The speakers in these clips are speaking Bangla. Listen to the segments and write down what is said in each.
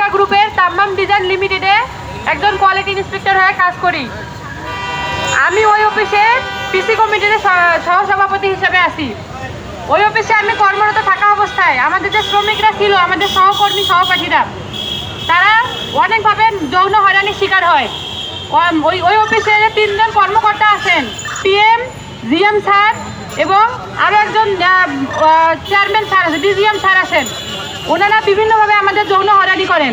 ঢাকা গ্রুপের তাম্মাম ডিজাইন লিমিটেডে একজন কোয়ালিটি ইন্সপেক্টর হয়ে কাজ করি। আমি ওই অফিসে পিসি কমিটির সহসভাপতি হিসেবে আছি। ওই অফিসে আমি কর্মরত থাকা অবস্থায় আমাদের যে শ্রমিকরা ছিল, আমাদের সহকর্মী সহপাঠীরা, তারা অনেকভাবে যৌন হয়রানির শিকার হয়। ওই ওই অফিসে তিনজন কর্মকর্তা আছেন, পিএম, জিএম স্যার এবং আরও একজন চেয়ারম্যান স্যার আছে, ডিজিএম স্যার আছেন। ওনারা বিভিন্নভাবে আমাদের যৌন হয়রানি করেন।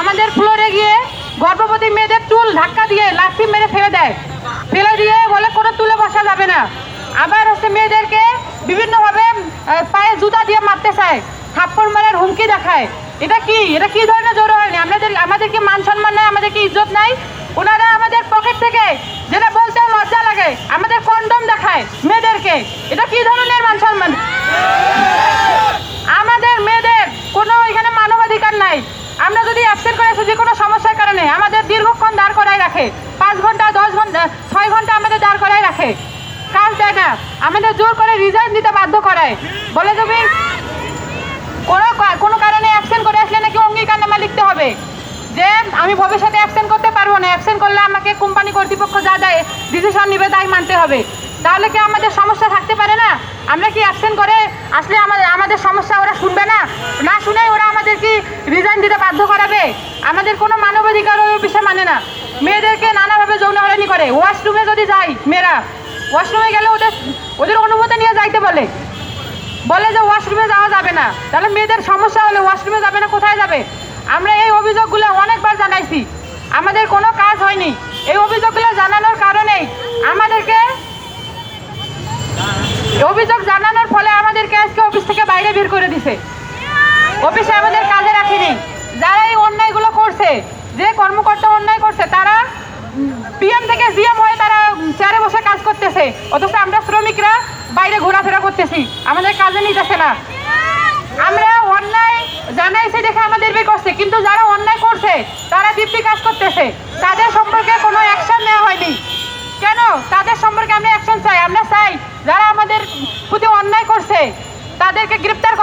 আমাদের ফ্লোরে গিয়ে গর্ভবতী মেয়েদের চুল ধাক্কা দিয়ে লাঠি মেরে ফেলে দেয়। ফেলে দিয়ে বলে, কোনো তুলে বসা যাবে না। আবার হচ্ছে মেয়েদেরকে বিভিন্নভাবে পায়ে জুতা দিয়ে মারতে চায়। থাপ্পড় মারার হুমকি দেখায়। এটা কি? এটা কি ধরনের জোর হয়নি আমাদের আমাদের কি মান সম্মান নাই আমাদের কি ইজ্জত নাই? ওনারা আমাদের পকেট থেকে যেটা বলতে লজ্জা লাগে, আমাদের কন্ডম দেখায় মেয়েদেরকে। এটা কি ধরনের মান সম্মান আমাদের মেয়েদের কোনো এখানে মানবাধিকার নাই আমরা যদি অ্যাবসেন্ট করে আসি যে কোনো সমস্যার কারণে আমাদের দীর্ঘক্ষণ দাঁড় করায় রাখে পাঁচ ঘণ্টা দশ ঘণ্টা ছয় ঘণ্টা আমাদের দাঁড় করায় রাখে কাজ দেয় না। আমাদের জোর করে রিজাইন দিতে বাধ্য করায়। বলে তুমি কোনো কোনো কারণে অ্যাবসেন্ট করে আসলে নাকি অঙ্গীকার অঙ্গীকারনামা লিখতে হবে। যে আমি ভবিষ্যতে অ্যাবসেন্ট করতে পারব না অ্যাবসেন্ট করলে আমাকে কোম্পানি কর্তৃপক্ষ যা দেয় ডিসিশন নিবে তাই মানতে হবে। তাহলে কি আমাদের সমস্যা থাকতে পারে না? আমরা কি অ্যাবসেন্ট করে আসলে আমাদের আমাদের সমস্যা ওরা শুনবে না? না শুনে ওরা আমাদের কি রিজাইন দিতে বাধ্য করাবে? আমাদের কোনো মানবাধিকার ওই বিষয় মানে না। মেয়েদেরকে নানাভাবে যৌন হয়রানি করে। ওয়াশরুমে যদি যাই মেয়েরা, ওয়াশরুমে গেলে ওদের ওদের অনুমতি নিয়ে যাইতে বলে। বলে যে ওয়াশরুমে যাওয়া যাবে না। তাহলে মেয়েদের সমস্যা হলে ওয়াশরুমে যাবে না, কোথায় যাবে? আমরা এই অভিযোগগুলো অনেকবার জানাইছি। আমাদের কোনো কাজ হয়নি। এই অভিযোগগুলো জানানোর কারণেই আমাদেরকে অভিযোগ জানানোর ফলে আমাদেরকে আজকে অফিস থেকে বাইরে বের করে দিছে। অফিসে আমাদের কাজে রাখিনি। যারা এই অন্যায়গুলো করছে, যে কর্মকর্তা অন্যায় করছে তারা পিএম থেকে জিএম হয়ে তারা চেয়ারে বসে কাজ করতেছে। অথচ আমরা শ্রমিকরা বাইরে ঘোরাফেরা করতেছি। আমাদের কাজে নিতেছে না। আমরা অন্যায় জানাইছে দেখে আমাদের বের করছে। কিন্তু যারা অন্যায় করছে, তারা দিব্যি কাজ করতেছে। তাদের সম্পর্কে কোনো অ্যাকশন নেওয়া হয়নি। কেন? তাদের সম্পর্কে আমরা অ্যাকশন চাই। আমরা চাই, যারা আমাদের প্রতি অন্যায় করছে, তাদেরকে গ্রেপ্তার